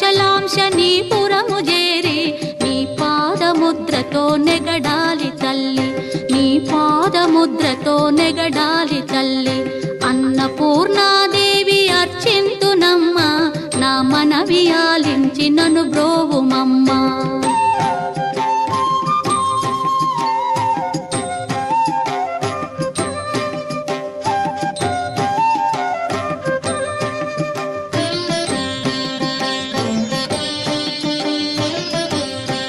చలాంశ నీ పురము చేరి నీ పాదముద్రతో నెగడాలి తల్లి. నీ పాదముద్రతో నెగడాలి తల్లి. అన్నపూర్ణాదేవి అర్చింతునమ్మ నా మనవి ఆలించినను బ్రోవుమమ్మా.